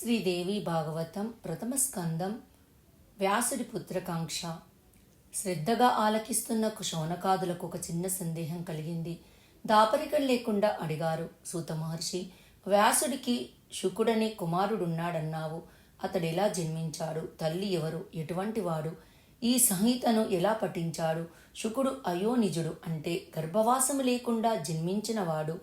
శ్రీదేవి భాగవతం ప్రథమ స్కందం. వ్యాసుడి పుత్రకాంక్ష. శ్రద్ధగా ఆలకిస్తున్న శౌనకాదులకు ఒక చిన్న సందేహం కలిగింది. దాపరికం లేకుండా అడిగారు సూత మహర్షి. వ్యాసుడికి శుకుడనే కుమారుడున్నాడన్నావు. అతడు ఎలా జన్మించాడు? తల్లి ఎవరు? ఎటువంటి వాడు? ఈ సంహితను ఎలా పఠించాడు? శుకుడు అయోనిజుడు అంటే గర్భవాసము లేకుండా జన్మించినవాడు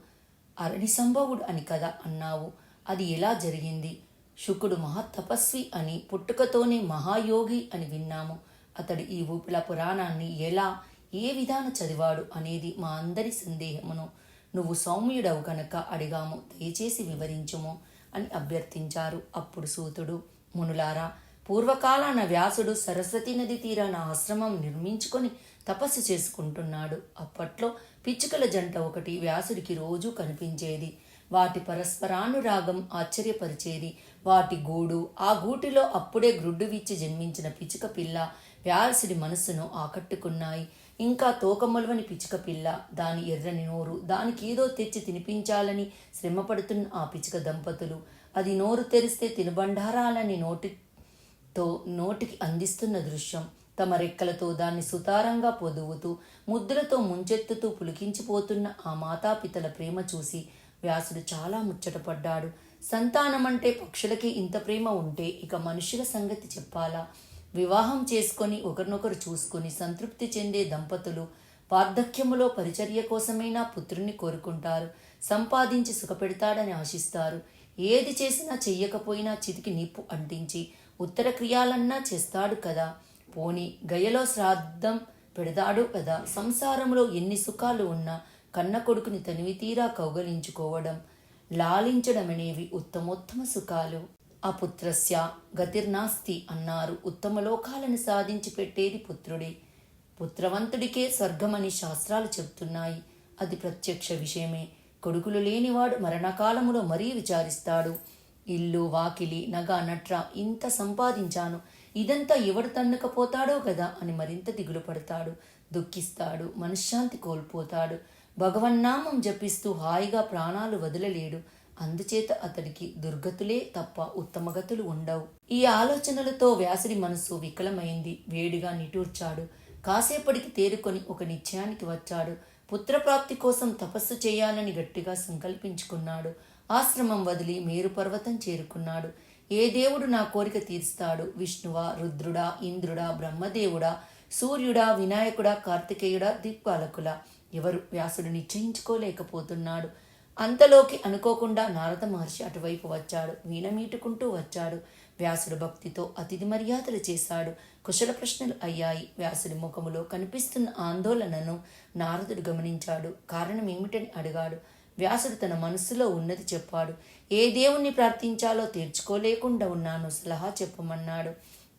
అరణి సంభవుడు అని కదా అన్నావు. అది ఎలా జరిగింది? శుకుడు మహాతపస్వి అని పుట్టుకతోనే మహాయోగి అని విన్నాము. అతడు ఈ ఊపిల పురాణాన్ని ఎలా ఏ విధాన చదివాడు అనేది మా అందరి సందేహమును. నువ్వు సౌమ్యుడవు గనక అడిగాము దయచేసి వివరించుము అని అభ్యర్థించారు అప్పుడు సూతుడు. మునులారా పూర్వకాలాన వ్యాసుడు సరస్వతి నది తీరాన ఆశ్రమం నిర్మించుకొని తపస్సు చేసుకుంటున్నాడు. అప్పట్లో పిచ్చుకల జంట ఒకటి వ్యాసుడికి రోజూ కనిపించేది. వాటి పరస్పరానురాగం ఆశ్చర్యపరిచేది. వాటి గూడు ఆ గూటిలో అప్పుడే గ్రుడ్డు విచ్చి జన్మించిన పిచ్చుక పిల్ల వ్యాసుడి మనస్సును ఆకట్టుకున్నాయి. ఇంకా తోకమొలవని పిచ్చుక పిల్ల దాని ఎర్రని నోరు దానికి ఏదో తెచ్చి తినిపించాలని శ్రమపడుతున్న ఆ పిచ్చుక దంపతులు అది నోరు తెరిస్తే తినుబండారాలని నోటితో నోటికి అందిస్తున్న దృశ్యం. తమ రెక్కలతో దాన్ని సుతారంగా పొదువుతూ ముద్రతో ముంచెత్తుతూ పులికించిపోతున్న ఆ మాతాపితల ప్రేమ చూసి వ్యాసుడు చాలా ముచ్చటపడ్డాడు సంతానమంటే పక్షులకి ఇంత ప్రేమ ఉంటే ఇక మనుషుల సంగతి చెప్పాలా? వివాహం చేసుకొని ఒకరినొకరు చూసుకొని సంతృప్తి చెందే దంపతులు వార్ధక్యములో పరిచర్య కోసమైనా పుత్రుణ్ణి కోరుకుంటారు. సంపాదించి సుఖపెడతాడని ఆశిస్తారు. ఏది చేసినా చెయ్యకపోయినా చితికి నిప్పు అంటించి ఉత్తర క్రియాలన్నా చేస్తాడు కదా? పోని గయలో శ్రాద్ధం పెడతాడు కదా? సంసారంలో ఎన్ని సుఖాలు ఉన్నా కన్న కొడుకుని తనివి తీరా కౌగలించుకోవడం లాలించడమనేవి ఉత్తమోత్తమ సుఖాలు. అపుత్రస్య గతిర్నాస్తి అన్నారు. ఉత్తమ లోకాలను సాధించి పెట్టేది పుత్రుడే. పుత్రవంతుడికే స్వర్గమని శాస్త్రాలు చెబుతున్నాయి. అది ప్రత్యక్ష విషయమే. కొడుకులు లేనివాడు మరణకాలములో మరీ విచారిస్తాడు. ఇల్లు వాకిలి నగ నట్ర ఇంత సంపాదించాను. ఇదంతా ఎవడు తన్నుకపోతాడో కదా అని మరింత దిగులు పడతాడు దుఃఖిస్తాడు. మనశ్శాంతి కోల్పోతాడు. భగవన్నామం జపిస్తూ హాయిగా ప్రాణాలు వదలలేడు. అందుచేత అతడికి దుర్గతులే తప్ప ఉత్తమగతులు ఉండవు. ఈ ఆలోచనలతో వ్యాసుడి మనస్సు వికలమైంది. వేడిగా నిటూర్చాడు. కాసేపటికి తేరుకొని ఒక నిశ్చయానికి వచ్చాడు. పుత్రప్రాప్తి కోసం తపస్సు చేయాలని గట్టిగా సంకల్పించుకున్నాడు. ఆశ్రమం వదిలి మేరు పర్వతం చేరుకున్నాడు. ఏ దేవుడు నా కోరిక తీరుస్తాడు? విష్ణువా రుద్రుడా ఇంద్రుడా బ్రహ్మదేవుడా సూర్యుడా వినాయకుడా కార్తికేయుడా దిక్పాలకులా? ఎవరు వ్యాసుడు నిశ్చయించుకోలేకపోతున్నాడు. అంతలోకి అనుకోకుండా నారద మహర్షి అటువైపు వచ్చాడు. వీణ మీటుకుంటూ వచ్చాడు. వ్యాసుడు భక్తితో అతిథి మర్యాదలు చేశాడు. కుశల ప్రశ్నలు అయ్యాయి. వ్యాసుడి ముఖములో కనిపిస్తున్న ఆందోళనను నారదుడు గమనించాడు. కారణం ఏమిటని అడిగాడు. వ్యాసుడు తన మనస్సులో ఉన్నది చెప్పాడు. ఏ దేవుణ్ణి ప్రార్థించాలో తీర్చుకోలేకుండా ఉన్నాను. సలహా చెప్పమన్నాడు.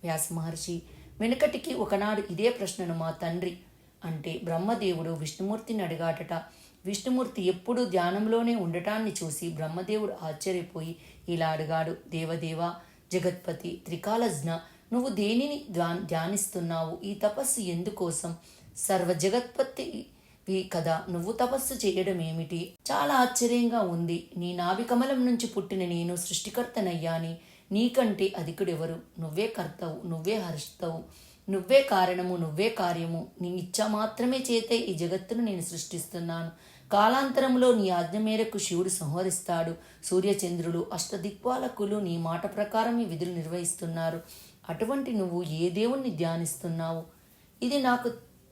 వ్యాస మహర్షి వెనుకటికి ఒకనాడు ఇదే ప్రశ్నను మా తండ్రి అంటే బ్రహ్మదేవుడు విష్ణుమూర్తిని అడిగాటట విష్ణుమూర్తి ఎప్పుడూ ధ్యానంలోనే ఉండటాన్ని చూసి బ్రహ్మదేవుడు ఆశ్చర్యపోయి ఇలా అడిగాడు. దేవదేవ జగత్పతి త్రికాలజ్ఞ నువ్వు దేనిని ధ్యానిస్తున్నావు? ఈ తపస్సు ఎందుకోసం? సర్వ జగత్పతి కదా నువ్వు తపస్సు చేయడం ఏమిటి? చాలా ఆశ్చర్యంగా ఉంది. నీ నాభికమలం నుంచి పుట్టిన నేను సృష్టికర్తనయ్యాని. నీకంటే అధికుడెవరు? నువ్వే కర్తవు నువ్వే హర్షితవు నువ్వే కారణము నువ్వే కార్యము. నీ ఇచ్చ మాత్రమే చేతే ఈ జగత్తును నేను సృష్టిస్తున్నాను. కాలాంతరంలో నీ ఆజ్ఞ మేరకు శివుడు సంహరిస్తాడు. సూర్యచంద్రులు అష్టదిక్పాలకులు నీ మాట ప్రకారం ఈ విధులు నిర్వహిస్తున్నారు. అటువంటి నువ్వు ఏ దేవుణ్ణి ధ్యానిస్తున్నావు? ఇది నాకు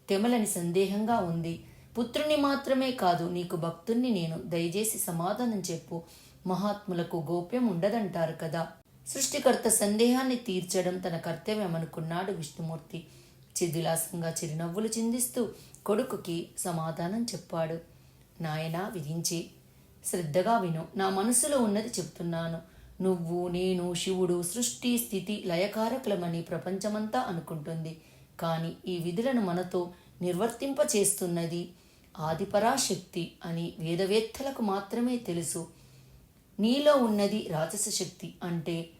తెమలని సందేహంగా ఉంది. పుత్రుని మాత్రమే కాదు నీకు భక్తుణ్ణి నేను దయచేసి సమాధానం చెప్పు. మహాత్ములకు గోప్యం ఉండదంటారు కదా. సృష్టికర్త సందేహాన్ని తీర్చడం తన కర్తవ్యం అనుకున్నాడు విష్ణుమూర్తి. చిదిలాసంగా చిరునవ్వులు చిందిస్తూ కొడుకుకి సమాధానం చెప్పాడు. నాయనా విధించి. శ్రద్ధగా విను. నా మనసులో ఉన్నది చెప్తున్నాను. నువ్వు నేను శివుడు సృష్టి స్థితి లయకారకులమని ప్రపంచమంతా అనుకుంటుంది. కానీ ఈ విధులను మనతో నిర్వర్తింపచేస్తున్నది ఆదిపరాశక్తి అని వేదవేత్తలకు మాత్రమే తెలుసు. నీలో ఉన్నది రాజస శక్తి అంటే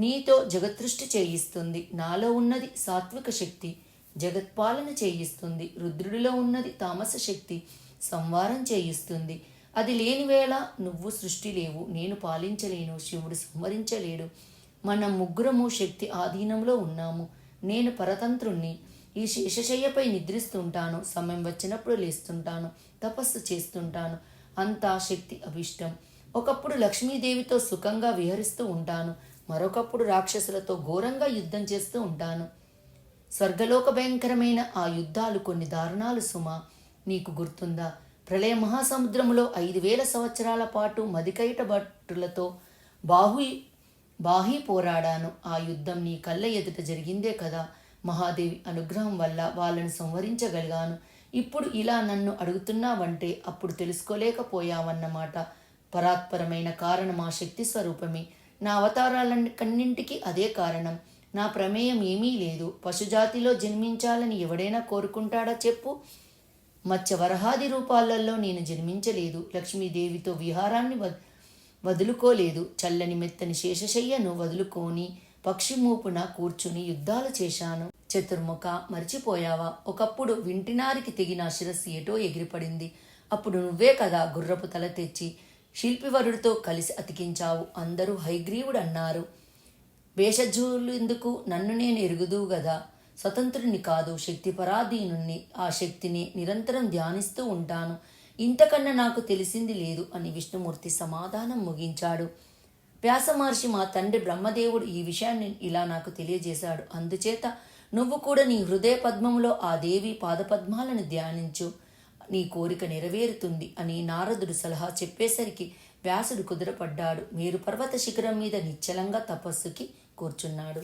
నీతో జగత్సృష్టి చేయిస్తుంది. నాలో ఉన్నది సాత్విక శక్తి జగత్పాలన చేయిస్తుంది. రుద్రుడిలో ఉన్నది తామస శక్తి సంవారం చేయిస్తుంది. అది లేని వేళ నువ్వు సృష్టి లేవు. నేను పాలించలేను. శివుడు సంహరించలేడు మనం ముగ్గురము శక్తి ఆధీనంలో ఉన్నాము. నేను పరతంత్రుణ్ణి. ఈ శేషశయ్యపై నిద్రిస్తుంటాను. సమయం వచ్చినప్పుడు లేస్తుంటాను. తపస్సు చేస్తుంటాను. అంతా శక్తి అభిష్టం. ఒకప్పుడు లక్ష్మీదేవితో సుఖంగా విహరిస్తూ ఉంటాను. మరొకప్పుడు రాక్షసులతో ఘోరంగా యుద్ధం చేస్తూ ఉంటాను. స్వర్గలోక భయంకరమైన ఆ యుద్ధాలు కొన్ని దారుణాలు సుమ. నీకు గుర్తుందా? ప్రళయ మహాసముద్రములో ఐదు వేల సంవత్సరాల పాటు మదికైట భట్టులతో బాహు బాహి పోరాడాను. ఆ యుద్ధం నీ కళ్ళ ఎదుట జరిగిందే కదా. మహాదేవి అనుగ్రహం వల్ల వాళ్ళను సంహరించగలిగాను ఇప్పుడు ఇలా నన్ను అడుగుతున్నావంటే అప్పుడు తెలుసుకోలేకపోయావన్నమాట. పరాత్పరమైన కారణం ఆ శక్తి స్వరూపమే. నా అవతారాలన్నింటికి అదే కారణం. నా ప్రమేయం ఏమీ లేదు. పశుజాతిలో జన్మించాలని ఎవడైనా కోరుకుంటాడా చెప్పు. మత్స్య వరహాది రూపాలలో నేను జన్మించలేదు. లక్ష్మీదేవితో విహారాన్ని వదులుకోలేదు. చల్లని మెత్తని శేషశయ్యను వదులుకొని పక్షి మూపున కూర్చుని యుద్ధాలు చేశాను. చతుర్ముఖ మర్చిపోయావా? ఒకప్పుడు వింటినారికి తెగిన శిరస్సు ఏటో ఎగిరిపడింది. అప్పుడు నువ్వే కదా గుర్రపు తల తెచ్చి శిల్పివరుడితో కలిసి అతికించావు. అందరూ హైగ్రీవుడు అన్నారు వేషజూలు ఎందుకు? నన్ను నేను ఎరుగుదు గదా. స్వతంత్రుని కాదు శక్తి పరాధీనుణ్ణి ఆ శక్తిని నిరంతరం ధ్యానిస్తూ ఉంటాను. ఇంతకన్నా నాకు తెలిసింది లేదు అని విష్ణుమూర్తి సమాధానం ముగించాడు. వ్యాసమహర్షి మా తండ్రి బ్రహ్మదేవుడు ఈ విషయాన్ని ఇలా నాకు తెలియజేశాడు. అందుచేత నువ్వు కూడా నీ హృదయ పద్మంలో ఆ దేవి పాదపద్మాలను ధ్యానించు. నీ కోరిక నెరవేరుతుంది అని నారదుడు సలహా చెప్పేసరికి వ్యాసుడు కుదురపడ్డాడు. మీరు పర్వత శిఖరం మీద నిశ్చలంగా తపస్సుకి కూర్చున్నాడు.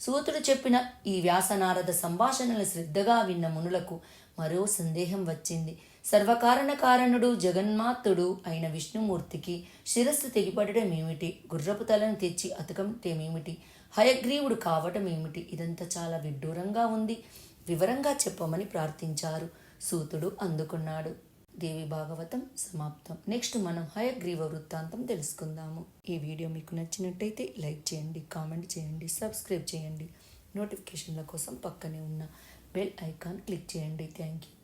సూతుడు చెప్పిన ఈ వ్యాసనారద సంభాషణలు శ్రద్ధగా విన్న మునులకు మరో సందేహం వచ్చింది. సర్వకారణ కారణుడు జగన్మాతుడు అయిన విష్ణుమూర్తికి శిరస్సు తెగిపడడం ఏమిటి గుర్రపు తలను తెచ్చి అతకటమేమిటి? హయగ్రీవుడు కావటం ఏమిటి ఇదంతా చాలా విడ్డూరంగా ఉంది. వివరంగా చెప్పమని ప్రార్థించారు. సూతుడు అందుకున్నాడు. దేవి భాగవతం సమాప్తం. నెక్స్ట్ మనం హయగ్రీవ వృత్తాంతం తెలుసుకుందాము. ఈ వీడియో మీకు నచ్చినట్టయితే లైక్ చేయండి కామెంట్ చేయండి సబ్స్క్రైబ్ చేయండి. నోటిఫికేషన్ల కోసం పక్కనే ఉన్న బెల్ ఐకాన్ క్లిక్ చేయండి. Thank you.